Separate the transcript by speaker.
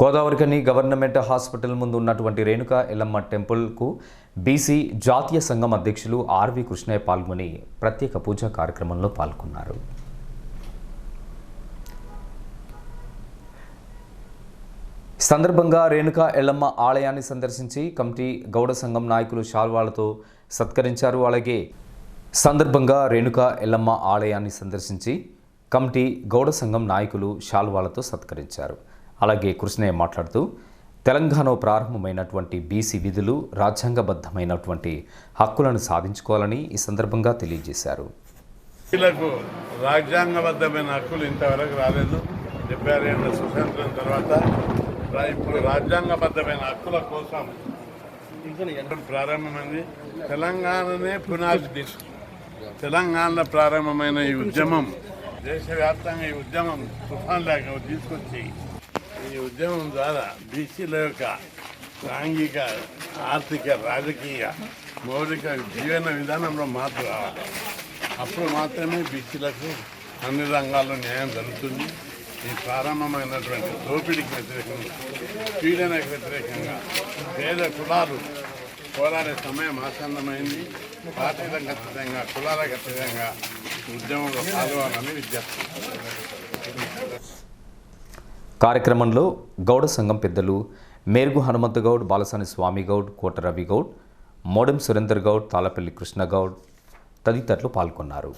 Speaker 1: Godavarikhani government hospital ముందు ఉన్నటువంటి Renuka Yellamma టెంపుల్కు BC జాతీయ సంఘం అధ్యక్షులు ఆర్వి కృష్ణయ్య పాల్గొని ప్రత్యేక పూజా కార్యక్రమంలో పాల్గొన్నారు. సందర్భంగా రేణుక ఎల్లమ్మ ఆలయాన్ని సందర్శించి కమిటీ గౌడ సంఘం నాయకులు శాల్వాలతో సత్కరించారు. అలాగే సందర్భంగా రేణుక ఎల్లమ్మ ఆలయాన్ని సందర్శించి కమిటీ గౌడ సంఘం నాయకులు శాల్వాలతో సత్కరించారు. అలాగే కృష్ణయ్య మాట్లాడుతూ తెలంగాణ ప్రారంభమైనటువంటి బీసీ విధులు రాజ్యాంగబద్ధమైనటువంటి హక్కులను సాధించుకోవాలని ఈ సందర్భంగా తెలియజేశారు.
Speaker 2: వీళ్ళకు రాజ్యాంగబద్ధమైన హక్కులు ఇంతవరకు రాలేదు. డెబ్బై ఆరేళ్ళ స్వతంత్రం తర్వాత ఇప్పుడు రాజ్యాంగబద్ధమైన హక్కుల కోసం ప్రారంభమైంది. తెలంగాణనే పునాది తీసుకు తెలంగాణలో ప్రారంభమైన ఈ ఉద్యమం దేశవ్యాప్తంగా ఈ ఉద్యమం తుఫాన్ లేక తీసుకొచ్చి ఈ ఉద్యమం ద్వారా బీసీల యొక్క సాంఘిక ఆర్థిక రాజకీయ మౌలిక జీవన విధానంలో మార్పు రావాలి. అప్పుడు మాత్రమే బీసీలకు అన్ని రంగాల్లో న్యాయం జరుగుతుంది. ఈ ప్రారంభమైనటువంటి దోపిడీకి వ్యతిరేకంగా పీడనకు వ్యతిరేకంగా పేద కులాలు పోరాడే సమయం ఆసన్నమైంది. పార్టీలకు అతీతంగా కులాలకు అతీతంగా ఉద్యమంలో పాల్గొనాలని విజ్ఞప్తి
Speaker 1: కార్యక్రమంలో గౌడ సంఘం పెద్దలు మేరుగు హనుమంతగౌడ్ బాలసాని స్వామి గౌడ్ కోట రవి గౌడ్ మోడెం సురేందర్ గౌడ్ తాళపల్లి కృష్ణగౌడ్ తదితరులు పాల్గొన్నారు.